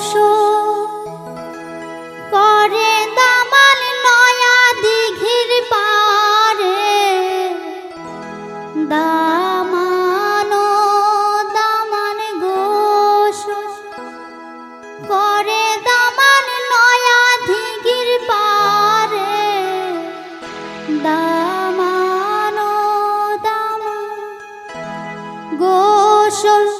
পশু করে দামাল নয়া দিঘির পারে। দামানো দামান গোসু করে দামাল নয়া দিঘির পারে। দামানো দামান গোসু